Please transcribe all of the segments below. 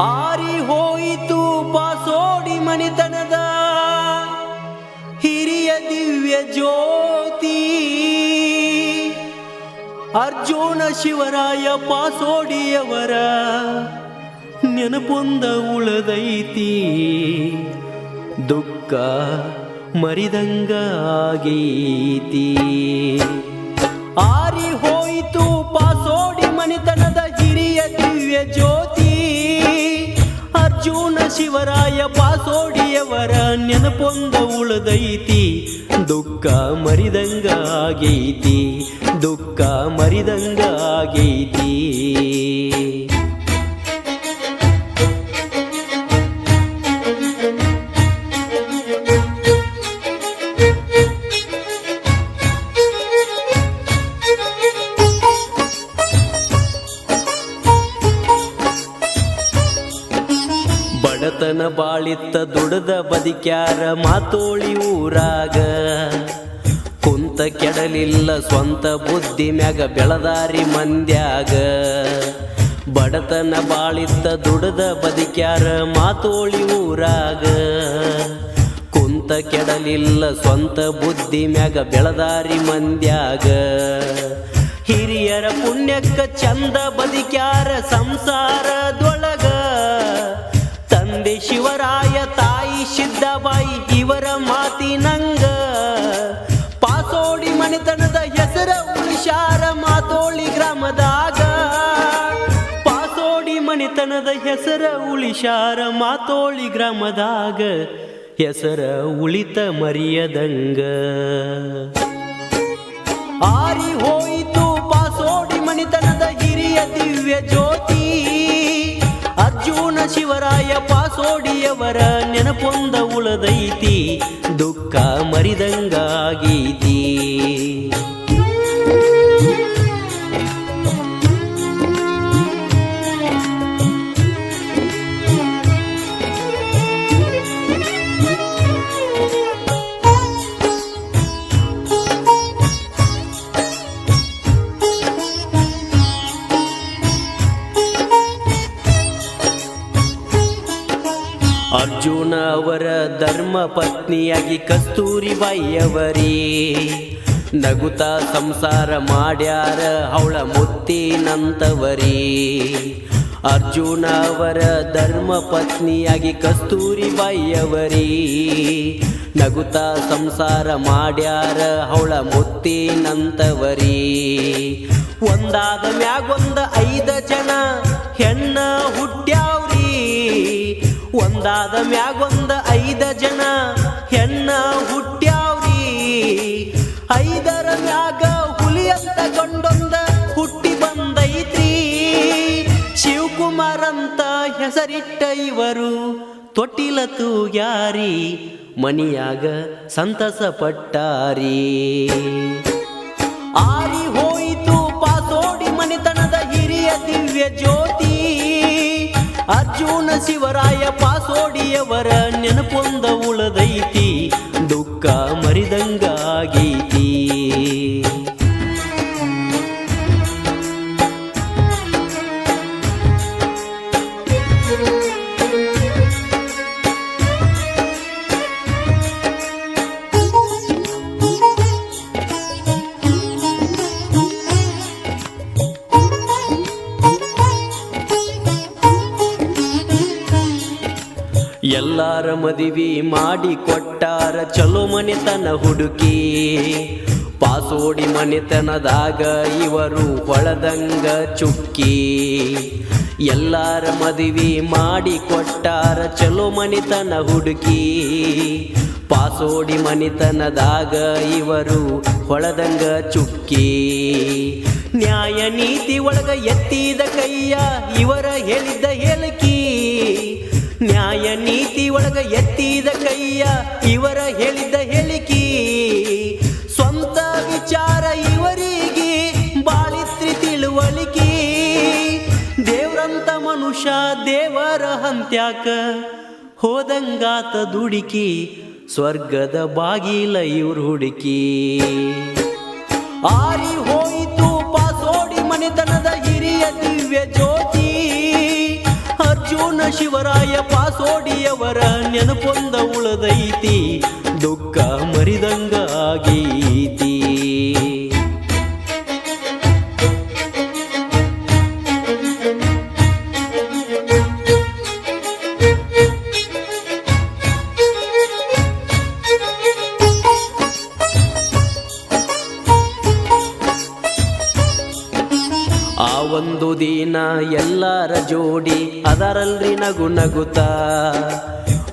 ಆರಿ ಹೋಯಿತು ಪಾಸೋಡಿ ಮಣಿತನದ. ಹಿರಿಯ ದಿವ್ಯ ಜ್ಯೋತಿ. ಅರ್ಜುನ ಶಿವರಾಯ ಪಾಸೋಡಿಯವರ ನೆನಪೊಂದ ಉಳದೈತಿ. ದುಃಖ ಮರಿದಂಗ ಆಗೈತಿ. ಆರಿ ಹೋಯಿತು ಪಾಸೋಡಿ ಮನಿತನದ ಹಿರಿಯ ದಿವ್ಯ ಜ್ಯೋತಿ ಅರ್ಜುನ ಶಿವರಾಯ ಪಾಸೋಡಿಯವರ ನೆನಪೊಂದ ಉಳದೈತಿ. ದುಃಖ ಮರಿದಂಗ ಆಗೈತಿ ದುಃಖ ಮರಿದಂಗ ಆಗೈತಿ ಬಡತನ ಬಾಳಿತ್ತ ದುಡದ ಬದಿಕ್ಯಾರ ಮಾತೋಳಿ ಊರಾಗ. ಕುಂತ ಕೆಡಲಿಲ್ಲ ಸ್ವಂತ ಬುದ್ಧಿ ಮ್ಯಾಗ ಬೆಳದಾರಿ ಮಂದ್ಯಾಗ. ಬಡತನ ಬಾಳಿತ್ತ ದುಡದ ಬದಿಕ್ಯಾರ ಮಾತೋಳಿ ಊರಾಗ. ಕುಂತ ಕೆಡಲಿಲ್ಲ ಸ್ವಂತ ಬುದ್ಧಿ ಮ್ಯಾಗ ಬೆಳದಾರಿ ಮಂದ್ಯಾಗ. ಹಿರಿಯರ ಪುಣ್ಯಕ್ಕ ಚಂದ ಬದಿಕ್ಯಾರ ಸಂಸಾರದೊಳಗ ತಂದೆ ಶಿವರಾಯ ತಾಯಿ ಸಿದ್ದಬಾಯಿ ಇವರ ಮಾತಿನಂಗ. ಪಾಸೋಡಿ ಮನೆತನದ ಹೆಸರ ಉಳಿಶಾರ ಮಾತೋಳಿ ಗ್ರಾಮದಾಗ. ಪಾಸೋಡಿ ಮನೆತನದ ಹೆಸರ ಉಳಿಶಾರ ಮಾತೋಳಿ ಗ್ರಾಮದಾಗ. ಹೆಸರ ಉಳಿತ ಮರಿಯದಂಗ. ಆರಿ ಹೋಯಿತು ಪಾಸೋಡಿ ಮಣಿತನದ ಹಿರಿಯ ದಿವ್ಯ ಜ್ಯೋತಿ. ಅರ್ಜುನ ಶಿವರಾಯ ಪಾಸೋಡಿಯವರ ನೆನಪೊಂದ ಉಳದೈತಿ ದುಃಖ ಮರಿದಂಗಾಗೈತಿ. ಅರ್ಜುನ ಅವರ ಧರ್ಮ ಪತ್ನಿಯಾಗಿ ಕಸ್ತೂರಿ ಬಾಯಿಯವರೇ. ನಗುತ್ತಾ ಸಂಸಾರ ಮಾಡ್ಯಾರ ಅವಳ ಮುತ್ತಿನಂತವರೇ. ಅರ್ಜುನ ಅವರ ಧರ್ಮ ಪತ್ನಿಯಾಗಿ ಕಸ್ತೂರಿ ಬಾಯಿಯವರೇ. ನಗುತ್ತಾ ಸಂಸಾರ ಮಾಡ್ಯಾರ ಅವಳ ಮುತ್ತಿನಂತವರೇ. ಒಂದಾದ ಮ್ಯಾಗೊಂದ ಐದ ಜನ ಹೆಣ್ಣ ಹುಟ್ಟ್ಯಾವ್ರಿ ಒಂದಾದ ಮ್ಯಾಗೊಂದ ಐದ ಜನ. ಹೆಣ್ಣ ಹುಟ್ಟ್ಯಾವ್ರಿ ಐದರ ಮ್ಯಾಗ ಹುಲಿ ಅಂತ ಗೊಂಡೊಂದ ಹುಟ್ಟಿ ಬಂದೈತ್ರಿ. ಶಿವಕುಮಾರ್ ಅಂತ ಹೆಸರಿಟ್ಟ ಇವರು. ತೊಟ್ಟಿಲ ತೂಗ್ಯಾರಿ ಮನಿಯಾಗ ಸಂತಸ ಪಟ್ಟಾರಿ. ಆರಿ ಹೋಯಿತು ಪಾಸೋಡಿ ಮನೆತನದ ಹಿರಿಯ ದಿವ್ಯ ಜ್ಯೋತಿ. ಅರ್ಜುನ ಶಿವರಾಯ ಪಾಸೋಡಿಯವರ ನೆನಪೊಂದ ಉಳದೈತಿ ಎಲ್ಲಾರ ಮದಿವಿ ಮಾಡಿ ಕೊಟ್ಟಾರ ಚಲೋ ಮನೆತನ ಹುಡುಕಿ. ಪಾಸೋಡಿ ಮನೆತನದಾಗ ಇವರು ಹೊಳದಂಗ ಚುಕ್ಕಿ. ಎಲ್ಲಾರ ಮದಿವಿ ಮಾಡಿ ಕೊಟ್ಟಾರ ಚಲೋ ಮನೆತನ ಹುಡುಕಿ. ಪಾಸೋಡಿ ಮನೆತನದಾಗ ಇವರು ಹೊಳದಂಗ ಚುಕ್ಕಿ. ನ್ಯಾಯ ನೀತಿ ಒಳಗ ಎತ್ತಿದ ಕೈಯ ಇವರ ಹೇಳಿದ್ದ ಹೇಳಿಕಿ. ನ್ಯಾಯ ನೀತಿ ಒಳಗ ಎತ್ತಿದ ಕೈಯ ಇವರ ಹೇಳಿದ್ದ ಹೇಳಿಕಿ. ಸ್ವಂತ ವಿಚಾರ ಇವರಿಗೆ ಬಾಳಿತ್ರಿ ತಿಳುವಳಿಕೆ. ದೇವ್ರಂತ ಮನುಷ್ಯ ದೇವರ ಹಂತ್ಯಾಕ ಹೋದಂಗಾತ ದುಡುಕಿ, ಸ್ವರ್ಗದ ಬಾಗಿಲ ಇವ್ರು ಹುಡುಕಿ. ಆರಿ ಹೋಯಿತು ಪಾಸೋಡಿ ಮನೆತನದ ಹಿರಿಯ ದಿವ್ಯ ಜ್ಯೋತಿ. ಅರ್ಜುನ ಶಿವರಾಯ ಪಾಸೋಡಿಯವರ ನೆನಪೊಂದ ಉಳದೈತಿ. ದುಃಖ ಮರಿದಂಗ ಆ ಒಂದು ದಿನ ಎಲ್ಲರ ಜೋಡಿ ಅದರಲ್ರಿ ನಗು ನಗುತ್ತ?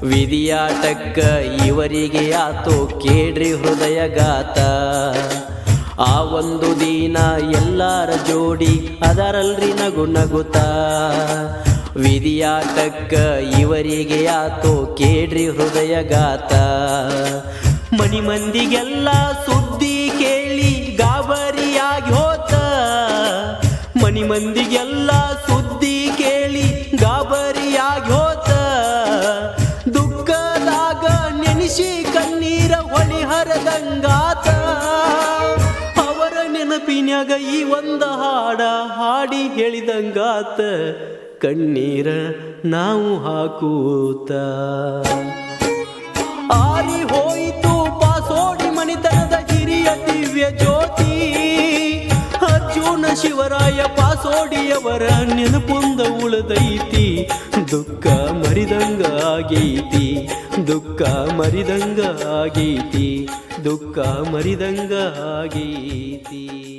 ವಿಧಿಯಾಟಕ್ಕ ಇವರಿಗೆ ಆತೋ ಕೇಳ್ರಿ ಹೃದಯಗಾತ ಆ ಒಂದು ದಿನ ಎಲ್ಲರ ಜೋಡಿ ಅದರಲ್ರಿ ನಗು ನಗುತ್ತ? ವಿಧಿಯಾಟಕ್ಕ ಇವರಿಗೆ ಆತೋ ಕೇಳ್ರಿ ಹೃದಯಗಾತ ಮನಿ ಮಂದಿಗೆಲ್ಲ ಸುದ್ದಿ ಮಂದಿಗೆಲ್ಲ ಸುದ್ದಿ ಕೇಳಿ ಗಾಬರಿಯಾಗಿ ಹೋತ. ದುಃಖದಾಗ ನೆನೆಸಿ ಕಣ್ಣೀರ ಹೊಳಿ ಹರದಂಗಾತ. ಅವರ ನೆನಪಿನಾಗ ಈ ಒಂದ ಹಾಡ ಹಾಡಿ ಹೇಳಿದಂಗಾತ. ಕಣ್ಣೀರ ನಾವು ಹಾಕೂತ. ಆರಿ ಹೋಯಿತು ಶಿವರಾಯ ಪಾಸೋಡಿಯವರ ನೆನಪೊಂದ ಉಳದೈತಿ. ದುಃಖ ಮರಿದಂಗ ಆಗೈತಿ. ದುಃಖ ಮರಿದಂಗ ಆಗೈತಿ. ದುಃಖ ಮರಿದಂಗ ಆಗೈತಿ.